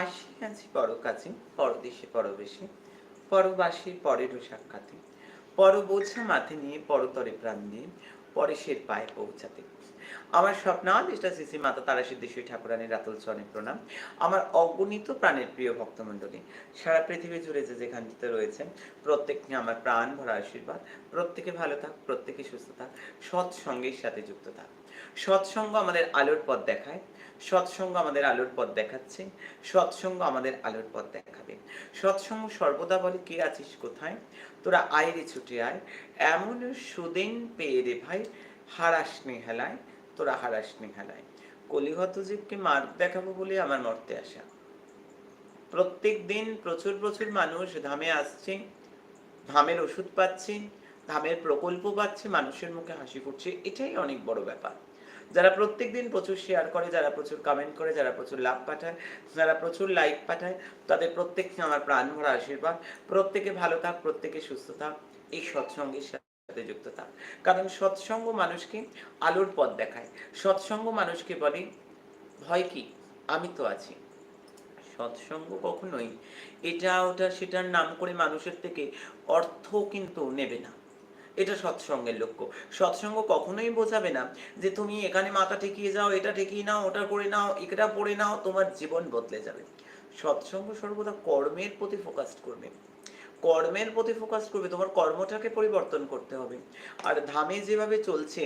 আসি আছি পর কাছে পরদেশে পরবেশে পরবাসী পরেরও সাক্ষাতে পর বোঝা মাথে নিয়ে পরতরে প্রাণ দিয়ে পরেশের পায়ে পৌঁছাতে। আমার স্বপ্নাদিষ্টা শ্রী মাতা তারা সিদ্ধেশ্বরী ঠাকুরানীর রাতুল চরণে প্রণাম। আমার অগণিত প্রাণের প্রিয় ভক্তমণ্ডলী, সারা পৃথিবী জুড়ে যে যেখানটিতে রয়েছেন প্রত্যেককে আমার প্রাণ ভরা আশীর্বাদ। প্রত্যেকে ভালো থাক, প্রত্যেকে সুস্থ থাক, সৎসঙ্গের সাথে যুক্ত থাক। সৎসঙ্গ আমাদের আলোর পথ দেখায় সৎসঙ্গ আমাদের আলোর পথ দেখাচ্ছে, সৎসঙ্গ আমাদের আলোর পথ দেখাবে। সৎসঙ্গ সর্বদা বলে, কে আছিস কোথায়? তোরা আয় রে ছুটে আয়। এমন সুদিন পেয়ে রে ভাই, হারাস হেলায় তোরা হারাস হেলায় কলিহত জীবকে মার্গ দেখাবো বলে আমার মর্তে আসা। প্রত্যেক দিন প্রচুর প্রচুর মানুষ ধামে আসছে, ধামের ওষুধ পাচ্ছে, ধামের প্রকল্প পাচ্ছে, মানুষের মুখে হাসি ফুটছে। এটাই অনেক বড় ব্যাপার। যারা প্রত্যেক দিন প্রচুর শেয়ার করে, যারা প্রচুর কমেন্ট করে, যারা প্রচুর লাভ পাঠায়, যারা প্রচুর লাইক পাঠায়, তাদের প্রত্যেককে আমার প্রাণ ভরা আশীর্বাদ। প্রত্যেকে ভালো থাক, প্রত্যেকে সুস্থ থাক। এই সৎসঙ্গের সাথে যুক্ত থাক। কারণ সৎসঙ্গ মানুষকে আলোর পথ দেখায়। সৎসঙ্গ মানুষকে বলে, ভয় কি? আমি তো আছি। সৎসঙ্গ কখনোই এটা ওটা সেটার নাম করে মানুষের থেকে অর্থ কিন্তু নেবে না। এটা সৎসঙ্গের লক্ষ্য। সৎসঙ্গ কখনোই বোঝাবে না যে তুমি এখানে মাথা ঠেকিয়ে যাও, এটা ঠেকিয়ে নাও, ওটা করে নাও, এটা পড়ে নাও, তোমার জীবন বদলে যাবে। সৎসঙ্গ সর্বদা কর্মের প্রতি ফোকাস করবে। কর্মের প্রতি ফোকাস করবে, তোমার কর্মটাকে পরিবর্তন করতে হবে। আর ধামে যেভাবে চলছে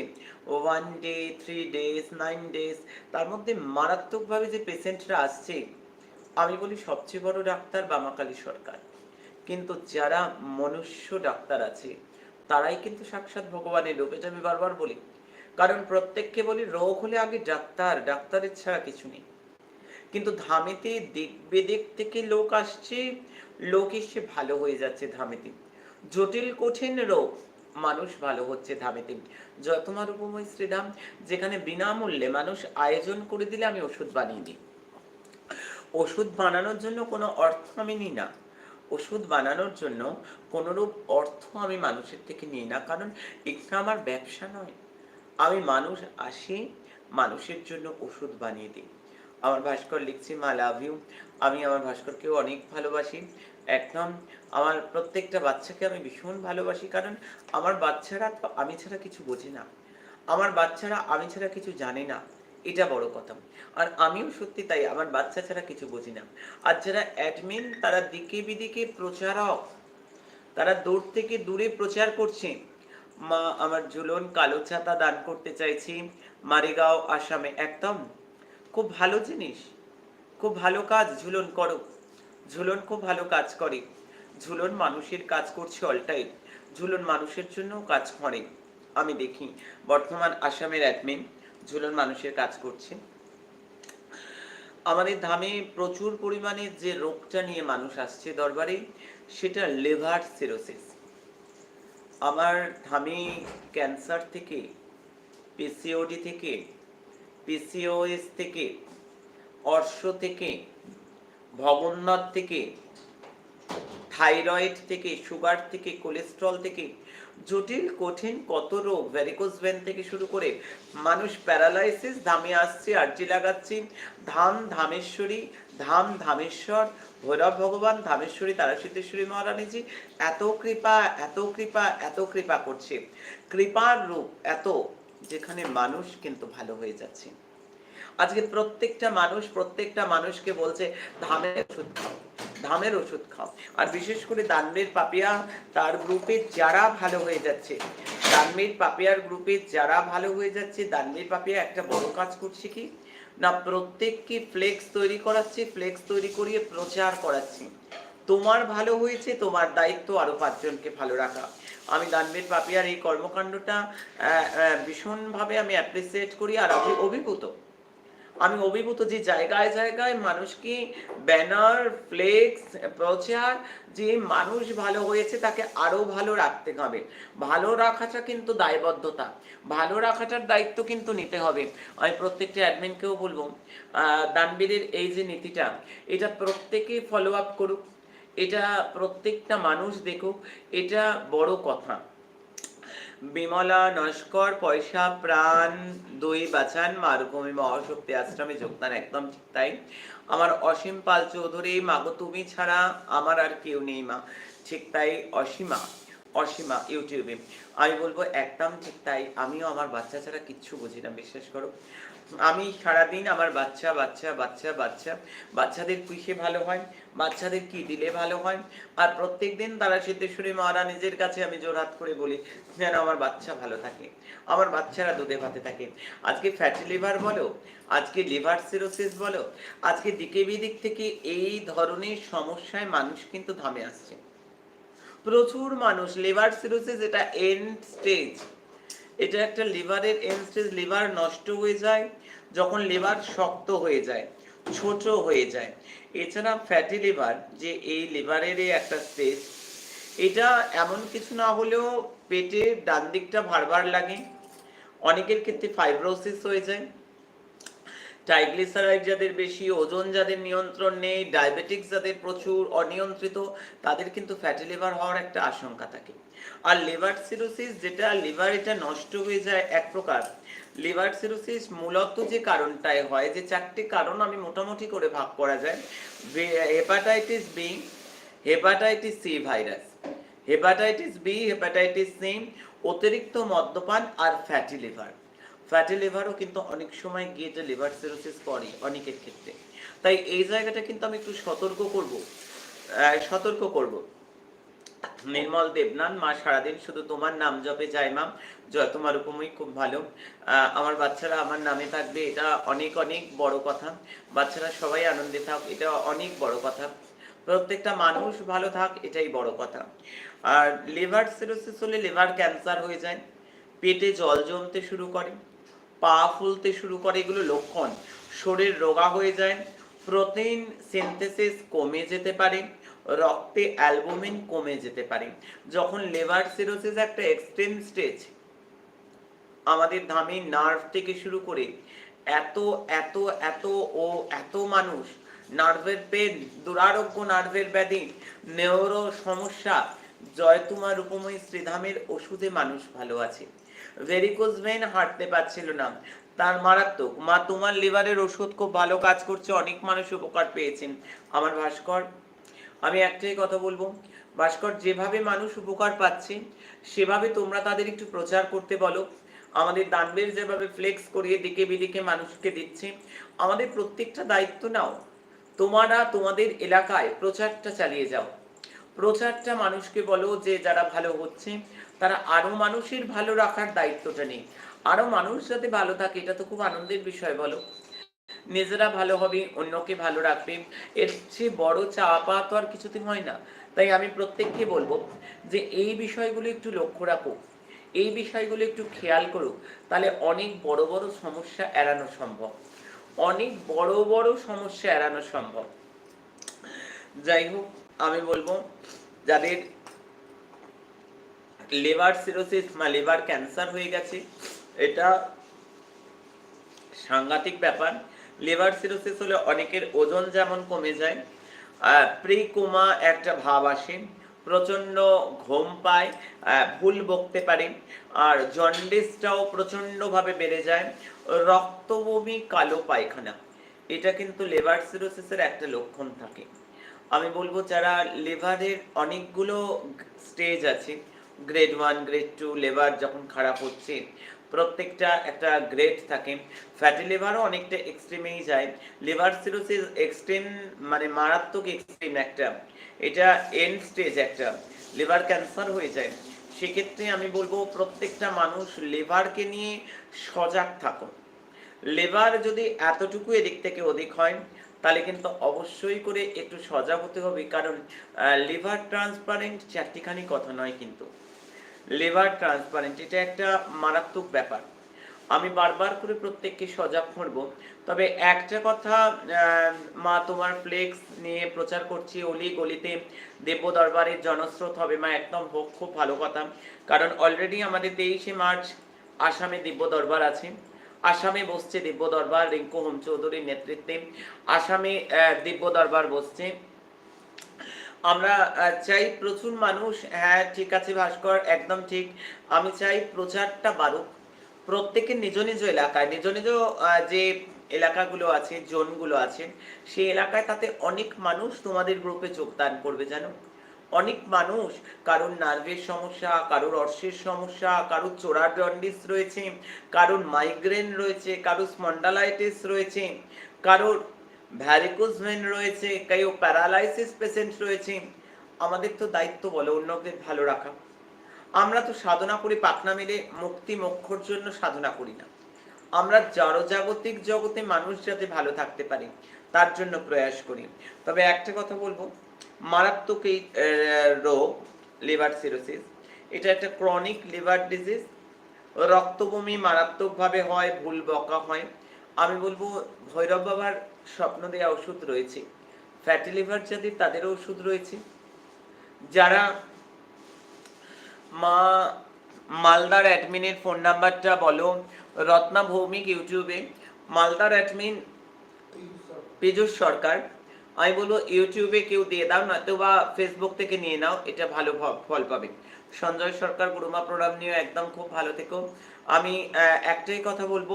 one day three days nine days তার মধ্যে মারাত্মকভাবে যে পেশেন্টরা আসছে, আমি বলি সবচেয়ে বড় ডাক্তার বামাকালী সরকার। কিন্তু যারা মনুষ্য ডাক্তার আছে তারাই কিন্তু সাক্ষাৎ ভগবানের রূপ এটা আমি বারবার বলি। কারণ প্রত্যেককে বলি, রোগ হলে আগে ডাক্তার ডাক্তারের ছাড়া কিছু নেই। কিন্তু ধামেতে দিক বেদিক থেকে লোক আসছে, লোক এসে ভালো হয়ে যাচ্ছে ধামেতে। জটিল, কঠিন রোগ, মানুষ ভালো হচ্ছে ধামেতে। যতমার উপময় শ্রীধাম যেখানে বিনামূল্যে মানুষ আয়োজন করে দিলে আমি ওষুধ বানিয়ে দিই। ওষুধ বানানোর জন্য কোনো অর্থ আমি নিই না। ওষুধ বানানোর জন্য কোনোরূপ অর্থ আমি মানুষের থেকে নিই না। কারণ এটা আমার ব্যবসা নয়। আমি মানুষ আসি, মানুষের জন্য ওষুধ বানিয়ে দিই। আমার ভাস্কর লিখছি, মা লাভ ইউ আমি আমার ভাস্করকেও অনেক ভালোবাসি। একদম আমার প্রত্যেকটা বাচ্চাকে আমি ভীষণ ভালোবাসি। কারণ আমার বাচ্চারা তো আমি ছাড়া কিছু বোঝে না। আমার বাচ্চারা আমি ছাড়া কিছু জানে না। এটা বড় কথা। আর আমিও সত্যি তাই, আমার বাচ্চা ছাড়া কিছু বুঝি না। আর যারা অ্যাডমিন তারা দিকে বিদিকে প্রচারক, তারা দূর থেকে দূরে প্রচার করছে। মা, আমার ঝুলন কালো ছাতা দান করতে চাইছি। মারিগাঁও, আসামে, একদম। খুব ভালো জিনিস। খুব ভালো কাজ ঝুলন করো। ঝুলন খুব ভালো কাজ করে। ঝুলন মানুষের কাজ করছে অলটাই ঝুলন মানুষের জন্য কাজ করে। আমি দেখি। বর্তমান আসামের অ্যাডমিন ঝুলন মানুষের কাজ করছে। আমাদের ধামে প্রচুর পরিমাণে যে রোগটা নিয়ে মানুষ আসছে দরবারে, সেটা লেভার সিরোসিস। আমার ধামে ক্যান্সার থেকে পিসিওডি থেকে পিসিওএস থেকে, অর্শ থেকে, ভগন্নাথ থেকে, থাইরয়েড থেকে, সুগার থেকে, কোলেস্ট্রল থেকে জটিল, কঠিন, কত রোগ? ভ্যারিকোজ ভেন থেকে শুরু করে মানুষ প্যারালাইসিস ধামে আসছে, আর্জি লাগাচ্ছে, ধাম ধামেশ্বরী, ধাম ধামেশ্বর, ভৈরব ভগবান, ধামেশ্বরী তারাসিদ্ধেশ্বরী মহারানীজি, এত কৃপা এত কৃপা এত কৃপা করছে। কৃপার রূপ এত, যেখানে মানুষ কিন্তু ভালো হয়ে যাচ্ছে। আজকে প্রত্যেকটা মানুষ, প্রত্যেকটা মানুষকে বলছে, ধামের ওষুধ খাও, ধামের ওষুধ খাও। আর বিশেষ করে দানবীর পাপিয়া তার গ্রুপে যারা ভালো হয়ে যাচ্ছে, দানবীর পাপিয়ার গ্রুপে যারা ভালো হয়ে যাচ্ছে, দানবীর পাপিয়া একটা বড় কাজ করছে কি? না, প্রত্যেককে ফ্লেক্স তৈরি করাচ্ছে ফ্লেক্স তৈরি করিয়ে প্রচার করাচ্ছে। তোমার ভালো হয়েছে, তোমার দায়িত্ব আরও পাঁচজনকে ভালো রাখা। আমি দানবীর পাপিয়ার এই কর্মকাণ্ডটা ভীষণভাবে আমি অ্যাপ্রিসিয়েট করি আর আমি অভিভূত। আমি অভিভূত যে জায়গায় জায়গায় মানুষকে ব্যানার, ফ্লেক্স, প্রচার, যে মানুষ ভালো হয়েছে তাকে আরও ভালো রাখতে হবে। ভালো রাখাটা কিন্তু দায়বদ্ধতা। ভালো রাখাটার দায়িত্ব কিন্তু নিতে হবে। আমি প্রত্যেকটা অ্যাডমিনকেও বলব দানবীরের এই যে নীতিটা, এটা প্রত্যেকে ফলো আপ করুক। এটা প্রত্যেকটা মানুষ দেখুক। এটা বড় কথা। বিমলা নস্কর, পয়সা, প্রাণ, দুই বাঁচান মারুভূমি মহাশক্তি আশ্রমে যোগদান, একদম ঠিক তাই। আমার অসীম পাল চৌধুরী, মাগো তুমি ছাড়া আমার আর কেউ নেই মা। ঠিক তাই অসীমা অসীমা ইউটিউবে। আমি বলব একদম ঠিক তাই, আমিও আমার বাচ্চা ছাড়া কিচ্ছু বুঝি না, বিশ্বাস করো। আমি সারাদিন আমার বাচ্চা বাচ্চা বাচ্চা বাচ্চা। বাচ্চাদের কিসে ভালো হয়, বাচ্চাদের কি দিলে ভালো হয়? আর প্রত্যেক দিন তারা সিদ্ধেশ্বরী মহারানীজের কাছে আমি জোরহাত করে বলি, যেন আমার বাচ্চা ভালো থাকে, আমার বাচ্চারা দুধে ভাতে থাকে। আজকে ফ্যাটি লিভার বলো, আজকে লিভার সিরোসিস বলো, আজকে দিকে বিদিক থেকে এই ধরনের সমস্যায় মানুষ কিন্তু ধামে আসছে। প্রচুর মানুষ লিভার সিরোসিস এটা এন্ড স্টেজ এটা একটা লিভারের এনস্টেজ স্টেজ লিভার নষ্ট হয়ে যায়, যখন লিভার শক্ত হয়ে যায়, ছোট হয়ে যায়। এছাড়া ফ্যাটি লিভার যে এই লিভারেরই একটা স্টেজ এটা এমন কিছু না হলেও পেটে ডান দিকটা ভারবার লাগে। অনেকের ক্ষেত্রে ফাইব্রোসিস হয়ে যায়। ট্রাইগ্লিসারাইড যাদের বেশি, ওজন যাদের নিয়ন্ত্রণ নেই, ডায়াবেটিক্স যাদের প্রচুর, অনিয়ন্ত্রিত, তাদের কিন্তু ফ্যাটি লিভার হওয়ার একটা আশঙ্কা থাকে। আর লিভার সিরোসিস যেটা, লিভার এটা নষ্ট হয়ে যায় এক প্রকার। লিভার সিরোসিস মূলত যে কারণটায় হয়, যে চারটি কারণ আমি মোটামুটি করে ভাগ করা যায়। Hepatitis B, hepatitis C virus. Hepatitis B, hepatitis C, অতিরিক্ত মদ্যপান আর ফ্যাটি লিভার। ফ্যাটি লিভারও কিন্তু অনেক সময় গিয়ে যে লিভার সিরোসিস করে অনেকের ক্ষেত্রে। তাই এই জায়গাটা কিন্তু আমি একটু সতর্ক করব। সতর্ক করব। নির্মল দেবনান, মা সারাদিন শুধু তোমার নাম জপে যায় মাম জয় তোমার উপময় খুব ভালো। আমার বাচ্চারা আমার নামে থাকবে, এটা অনেক অনেক বড় কথা। বাচ্চারা সবাই আনন্দে থাক, এটা অনেক বড় কথা। প্রত্যেকটা মানুষ ভালো থাক, এটাই বড় কথা। আর লিভার সিরোসিস হলে লিভার ক্যান্সার হয়ে যায়। পেটে জল জমতে শুরু করে। পা ফুলতে শুরু করে, এগুলো লক্ষণ। শরীর রোগা হয়ে যায়, প্রোটিন সিনথেসিস কমে যেতে পারে, রক্তে অ্যালবুমিন কমে যেতে পারে। যখন লিভার সিরোসিস একটা এক্সট্রিম স্টেজ, আমাদের ধামে নার্ভ থেকে শুরু করে এত এত এত ও এত মানুষ নার্ভের পেন, দুরারোগ্য নার্ভের ব্যাধি নেওরো সমস্যা জয় তোমার উপময় শ্রীধামের ওষুধে মানুষ ভালো আছে। ভেরিকোজ ভেন হাঁটতে পারছিল না। তার মারাত্মক, মা তোমার লিভারের ওষুধ খুব ভালো কাজ করছে, অনেক মানুষ উপকার পেয়েছেন। আমার ভাস্কর, আমি একটাই কথা বলব। ভাস্কর, যেভাবে মানুষ উপকার পাচ্ছে, সেভাবে তোমরা তাদের একটু প্রচার করতে বলো। আমাদের দানবের যেভাবে ফ্লেক্স করিয়ে দিকে বিদিকে মানুষকে দিচ্ছে, আমাদের প্রত্যেকটা দায়িত্ব নাও। তোমরা তোমাদের এলাকায় প্রচারটা চালিয়ে যাও। প্রচারটা মানুষকে বলো যে যারা ভালো হচ্ছে তারা আরও মানুষের ভালো রাখার দায়িত্বটা নেই। আরও মানুষ যাতে ভালো থাকে, এটা তো খুব আনন্দের বিষয়, বলো। নিজেরা ভালো হবে, অন্যকে ভালো রাখবে, এর চেয়ে বড় পাওয়া তো আর কিছুতে হয় না। তাই আমি প্রত্যেককে বলব যে, এই বিষয়গুলো একটু লক্ষ্য রাখো। এই বিষয়গুলো একটু খেয়াল করো, তাহলে অনেক বড় বড় সমস্যা এড়ানো সম্ভব। অনেক বড় বড় সমস্যা এড়ানো সম্ভব। যাই হোক, আমি বলব, যাদের লিভার সিরোসিস বা লিভার ক্যান্সার হয়ে গেছে। এটা সাংঘাতিক ব্যাপার। লিভার সিরোসিস হলে অনেকের ওজন যেমন কমে যায় প্রিকোমা একটা ভাব আসে প্রচণ্ড ঘুম পায় ভুল বকতে পারে, আর জন্ডিসটাও প্রচন্ডভাবে বেড়ে যায়। রক্তবমি কালো পায়খানা, এটা কিন্তু লিভার সিরোসিসের একটা লক্ষণ থাকে। আমি বলব যারা লিভারের অনেকগুলো স্টেজ আছে গ্রেড ওয়ান গ্রেড টু লেবার যখন খারাপ হচ্ছে, প্রত্যেকটা একটা গ্রেড থাকে। ফ্যাটি লিভারও অনেকটা এক্সট্রিমেই যায়। লিভার সিরোসিস এক্সট্রিম মানে মারাত্মক এক্সট্রিম একটা। এটা এন্ড স্টেজ একটা। লিভার ক্যান্সার হয়ে যায়। সেক্ষেত্রে আমি বলব প্রত্যেকটা মানুষ লিভারকে নিয়ে সজাগ থাকো। লিভার যদি এতটুকু এদিক থেকে অধিক হয়, তাহলে কিন্তু অবশ্যই করে একটু সজাগ হতে হবে। কারণ লিভার ট্রান্সপারেন্ট চারটিখানি কথা নয় কিন্তু। লিভার ট্রান্সপারেন্ট এটা একটা মারাত্মক ব্যাপার। আমি বারবার করে প্রত্যেককে সজাগ করব, তবে একটা কথা মা, তোমার ফ্লেক্স নিয়ে প্রচার করছি, অলি গলিতে দেব দরবারের জনস্রোত হবে, মা, একদম হোক, খুব ভালো কথা। কারণ অলরেডি আমাদের তেইশে মার্চ, আসামে দিব্য দরবার আছে। আসামে বসছে দিব্য দরবার রিঙ্কু হোম চৌধুরীর নেতৃত্বে। আসামে দিব্য দরবার বসছে। আমরা চাই প্রচুর মানুষ হ্যাঁ ঠিক আছে ভাস্কর, একদম ঠিক। আমি চাই প্রচারটা বাড়ুক। প্রত্যেকের নিজ নিজ এলাকায়, নিজ নিজ যে এলাকাগুলো আছে, জোনগুলো আছে, সেই এলাকায় তাতে অনেক মানুষ তোমাদের গ্রুপে যোগদান করবে, জানো? অনেক মানুষ, কারোর নার্ভের সমস্যা, কারোর অর্শের সমস্যা, কারোর চোরার জন্ডিস রয়েছে, কারোর মাইগ্রেন রয়েছে, কারোর স্পন্ডালাইটিস রয়েছে, কারোর ভ্যারিকোজ ভেন রয়েছে, কেউ প্যারালাইসিস পেশেন্ট রয়েছে, আমাদের তো দায়িত্ব বলো অন্যদের ভালো রাখা। আমরা তো সাধনা করি, পাখনা মেলে, মুক্তি মোক্ষর জন্য সাধনা করি না। আমরা জড়জাগতিক জগতে মানুষ যাতে ভালো থাকতে পারে, তার জন্য প্রয়াস করি। তবে একটা কথা বলব, মারাত্মক এই রোগ লিভার সিরোসিস এটা একটা ক্রনিক লিভার ডিজিজ রক্তবমি মারাত্মকভাবে হয়, ভুল বকা হয়। আমি বলব, ভৈরব বাবার স্বপ্ন দেওয়া ওষুধ রয়েছে। ফ্যাটি লিভার যাদের তাদেরও ওষুধ রয়েছে। যারা মা মালদার অ্যাডমিনের ফোন নাম্বারটা বলো, রত্না ভৌমিক ইউটিউবে, মালদার অ্যাডমিন পীযুষ সরকার, আমি বলব ইউটিউবে কেউ দিয়ে দাও, নয়তো বা ফেসবুক থেকে নিয়ে নাও, এটা ভালো ফল পাবে। সঞ্জয় সরকার, গুরুমা প্রণাম নিয়ে একদম খুব ভালো থেকো। আমি একটাই কথা বলব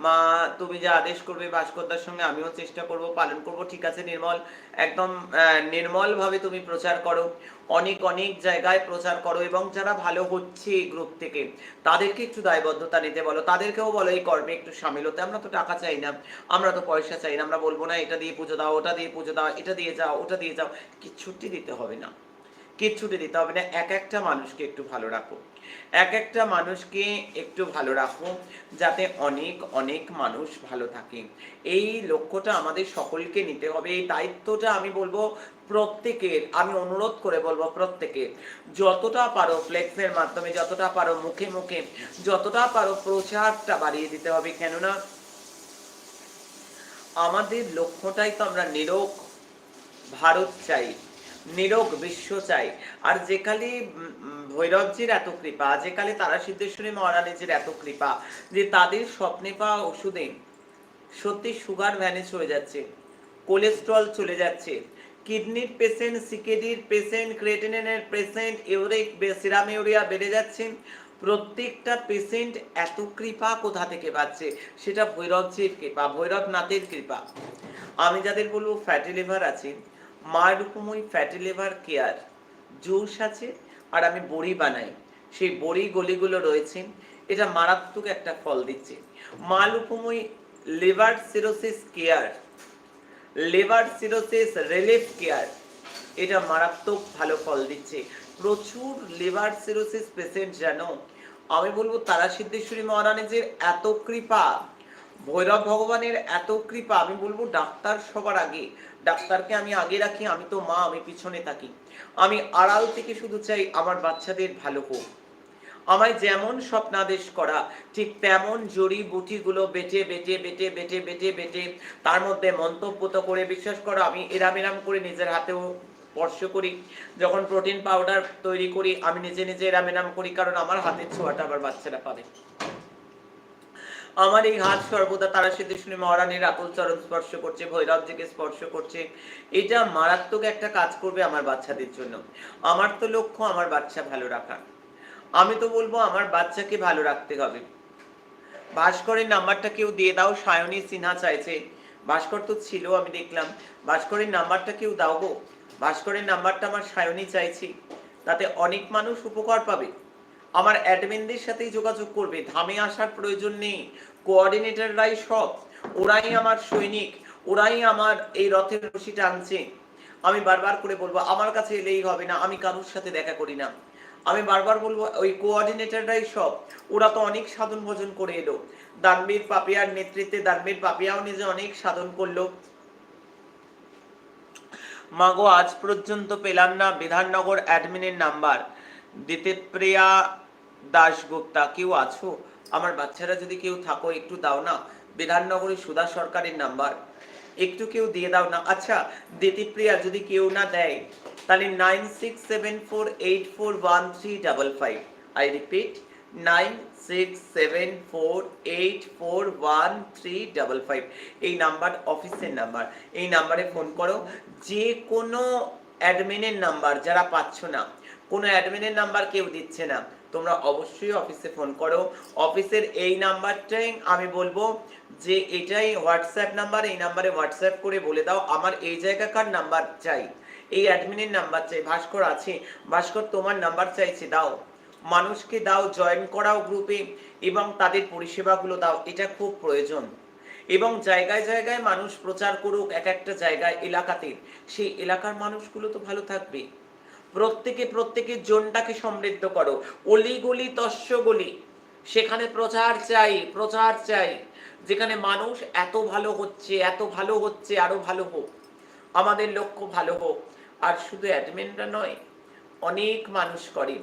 মা, তুমি যে আদেশ করবে ভাস্করদার সঙ্গে, আমিও চেষ্টা করব, পালন করব। ঠিক আছে, নির্মল। একদম নির্মল ভাবে তুমি প্রচার করো। অনেক অনেক জায়গায় প্রচার করো এবং যারা ভালো হচ্ছে গ্রুপ থেকে, তাদেরকে একটু দায়বদ্ধতা নিতে বলো। তাদেরকেও বলো এই কর্মে একটু সামিল হতে। আমরা তো টাকা চাই না। আমরা তো পয়সা চাই না। আমরা বলব না, এটা দিয়ে পুজো দাও, ওটা দিয়ে পুজো দাও, এটা দিয়ে যাও, ওটা দিয়ে যাও। কিচ্ছুটি দিতে হবে না। কিচ্ছুটি দিতে হবে না। এক একটা মানুষকে একটু ভালো রাখো। এক একটা মানুষকে একটু ভালো রাখো, যাতে অনেক অনেক মানুষ ভালো থাকে। এই লক্ষ্যটা আমাদের সকলকে নিতে হবে, এই দায়িত্বটা আমি বলব প্রত্যেকের, আমি অনুরোধ করে বলব প্রত্যেকের। যতটা পারো ফ্লেক্সের মাধ্যমে, যতটা পারো মুখে মুখে, যতটা পারো প্রচারটা বাড়িয়ে দিতে হবে। কেননা আমাদের লক্ষ্যটাই তো আমরা নিরোগ ভারত চাই। নিরোগ বিশ্ব চাই। আর যেকালে ভৈরবজির এত কৃপা যেকালে তারা সিদ্ধেশ্বরী মহারানীজির এত কৃপা, যে তাদের স্বপ্নে পাওয়া ওষুধে সত্যি সুগার ভ্যানিশ হয়ে যাচ্ছে কোলেস্ট্রল চলে যাচ্ছে। কিডনির পেশেন্ট সিকেডির পেশেন্ট ক্রেটিনের পেশেন্ট ইউরিক সিরাম ইউরিয়া বেড়ে যাচ্ছে। প্রত্যেকটা পেশেন্ট এত কৃপা কোথা থেকে পাচ্ছে? সেটা ভৈরবজির কৃপা, ভৈরবনাথের কৃপা। আমি যাদের বলব ফ্যাটি লিভার আছে মা রকমই ফ্যাটি লিভার কেয়ার জুস আছে আর আমি বড়ি বানাই। সেই বড়ি গলিগুলো রয়েছে, এটা মারাত্মক একটা ফল দিচ্ছে। মা liver cirrhosis care liver cirrhosis relief care এটা মারাত্মক ভালো ফল দিচ্ছে। প্রচুর লিভার সিরোসিস পেশেন্ট জানো আমি বলব তারা সিদ্ধেশ্বরী মহারানীজির এত কৃপা, ভৈরব ভগবানের এত কৃপা, আমি বলব ডাক্তার সবার আগে ডাক্তারকে আমি আগে রাখি, আমি তো মা, আমি পিছনে থাকি। আমি আড়াল থেকে শুধু চাই আমার বাচ্চাদের ভালো হোক। আমায় যেমন স্বপ্নাদেশ করা, ঠিক তেমন জড়ি বুটিগুলো বেটে বেটে বেটে বেটে বেটে বেটে, তার মধ্যে মন্তব্য তো করে বিশ্বাস করো, আমি এরাম এরাম করে নিজের হাতেও স্পর্শ করি। যখন প্রোটিন পাউডার তৈরি করি, আমি নিজে নিজে এরাম এরাম করি, কারণ আমার হাতের ছোঁয়াটা আবার বাচ্চারা পাবে। আমার এই হাত সর্বদা তারা সিদ্ধেশ্বরী মহারানীর আকুল চরণ স্পর্শ করছে, ভৈরবজিকে স্পর্শ করছে। এটা মারাত্মক একটা কাজ করবে আমার বাচ্চাদের জন্য। আমার তো লক্ষ্য আমার বাচ্চা ভালো রাখা আমি তো বলব আমার বাচ্চাকে ভালো রাখতে হবে। ভাস্করের নাম্বারটা কেউ দিয়ে দাও, সায়নী সিনহা চাইছে। ভাস্কর তো ছিল, আমি দেখলাম। ভাস্করের নাম্বারটা কেউ দাও গো। ভাস্করের নাম্বারটা আমার সায়নী চাইছি। তাতে অনেক মানুষ উপকার পাবে। আমার অ্যাডমিনদের সাথেই যোগাযোগ করবে। ধামে আসার প্রয়োজন নেই। কোঅর্ডিনেটররাই সব ওরাই আমার সৈনিক। ওরাই আমার এই রথের রশি টানছে। আমি বারবার করে বলব, আমার কাছে এলেই হবে না। আমি কারোর সাথে দেখা করি না। আমি বারবার বলব, ওই কোঅর্ডিনেটররাই সব ওরা তো অনেক সাধন ভোজন করে এলো। দানবীর পাপিয়ার নেতৃত্বে, দানবীর পাপিয়াও নিজে অনেক সাধন করল। মাগো, আজ পর্যন্ত পেলাম না বিধাননগর অ্যাডমিনের নাম্বার দিতেপ্রিয়া দাশগুপ্তা, কেউ আছো? আমার বাচ্চারা যদি কেউ থাকো, একটু দাও না। বিধাননগরী সুধা সরকারের নাম্বার। একটু কেউ দিয়ে দাও না। আচ্ছা দিতিপ্রিয়া যদি কেউ না দেয়, তাহলে nine six seven four eight four one three double five I repeat nine six seven four eight four one three double five এই নাম্বার অফিসের নাম্বার। এই নাম্বারে ফোন করো। যে কোনো অ্যাডমিনের নাম্বার, যারা পাচ্ছ না, কোনো অ্যাডমিনের নাম্বার কেউ দিচ্ছে না। তোমরা অবশ্যই অফিসে ফোন করো। অফিসের এই নাম্বারটাই আমি বলব যে এটাই হোয়াটসঅ্যাপ নাম্বার, এই নাম্বারে হোয়াটসঅ্যাপ করে বলে দাও, আমার এই জায়গাকার নাম্বার চাই? এই অ্যাডমিনের নাম্বার চাই, ভাস্কর আছে। ভাস্কর, তোমার নাম্বার চাইছে, দাও। মানুষকে দাও জয়েন করাও গ্রুপে এবং তাদের পরিষেবাগুলো দাও, এটা খুব প্রয়োজন। এবং জায়গায় জায়গায় মানুষ প্রচার করুক, এক একটা জায়গায়, এলাকাতে। সেই এলাকার মানুষগুলো তো ভালো থাকবে। প্রত্যেকে প্রত্যেকের জনটাকে সমৃদ্ধ করো। অলি গলি, তস্য গলি। সেখানে প্রচার চাই প্রচার চাই। যেখানে মানুষ এত ভালো হচ্ছে, এত ভালো হচ্ছে, আরও ভালো হোক। আমাদের লক্ষ্য ভালো হোক। আর শুধু অ্যাডমিনরা নয়, অনেক মানুষ করে।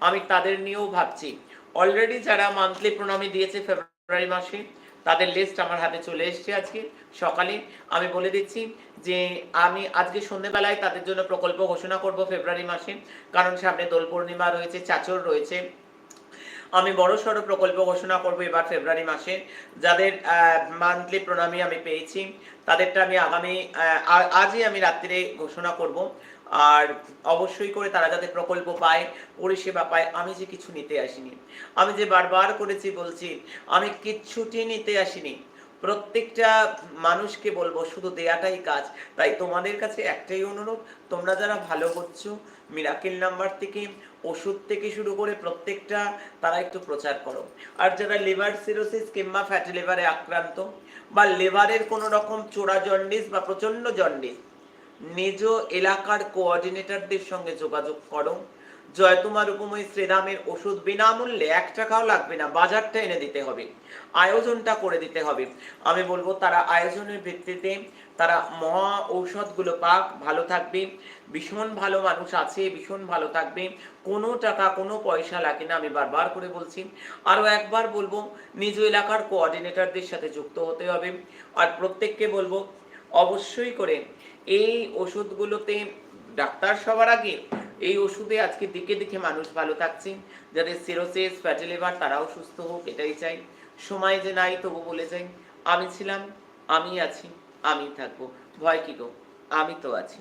আমি তাদের নিয়েও ভাবছি। অলরেডি যারা মান্থলি প্রণামী দিয়েছে ফেব্রুয়ারি মাসে তাদের লিস্ট আমার হাতে চলে এসেছে আজকে, সকালে। আমি বলে দিচ্ছি যে, আমি আজকে সন্ধ্যেবেলায় তাদের জন্য প্রকল্প ঘোষণা করব ফেব্রুয়ারি মাসে, কারণ সামনে দোল পূর্ণিমা রয়েছে, চাচর রয়েছে। আমি বড় সড়ো প্রকল্প ঘোষণা করব এবার ফেব্রুয়ারি মাসে। যাদের মান্থলি প্রণামী আমি পেয়েছি, তাদেরটা আমি আগামী আজই আমি রাত্রিরে ঘোষণা করব। আর অবশ্যই করে তারা যাতে প্রকল্প পায়, পরিষেবা পায়, আমি যে কিছু নিতে আসিনি। আমি যে বারবার করেছি বলছি, আমি কিচ্ছুটি নিতে আসিনি। প্রত্যেকটা মানুষকে বলব, শুধু দেয়াটাই কাজ। তাই তোমাদের কাছে একটাই অনুরোধ, তোমরা যারা ভালো করছ মিরাকেল নাম্বার থেকে, ওষুধ থেকে শুরু করে প্রত্যেকটা তারা একটু প্রচার করো। আর যারা লিভার সিরোসিস কিংবা ফ্যাটি লিভারে আক্রান্ত, বা লিভারের কোনো রকম চোরা জন্ডিস বা প্রচণ্ড জন্ডিস নিজ এলাকার কোঅর্ডিনেটরদের সঙ্গে যোগাযোগ করো। জয়তুমার উপময় শ্রীরামের ওষুধ বিনামূল্যে এক টাকাও লাগবে না, বাজারটা এনে দিতে হবে। আয়োজনটা করে দিতে হবে। আমি বলব, তারা আয়োজনের ভিত্তিতে তারা মহা ঔষধগুলো পাক, ভালো থাকবে। ভীষণ ভালো মানুষ আছে, ভীষণ ভালো থাকবে। কোনো টাকা, কোনো পয়সা লাগে না, আমি বারবার করে বলছি। আরও একবার বলব, নিজ এলাকার কোঅর্ডিনেটরদের সাথে যুক্ত হতে হবে। আর প্রত্যেককে বলব, অবশ্যই করে এই ওষুধগুলোতে ডাক্তার সবার আগে এই ওষুধে আজকে দিকে দিকে মানুষ ভালো থাকছে। যাদের সিরোসিস ফ্যাটি লিভার তারাও সুস্থ হোক, এটাই চাই। সময় যে নাই, তবু বলে যাই, আমি ছিলাম, আমি আছি, আমি থাকব। ভয় কি গো? আমি তো আছি।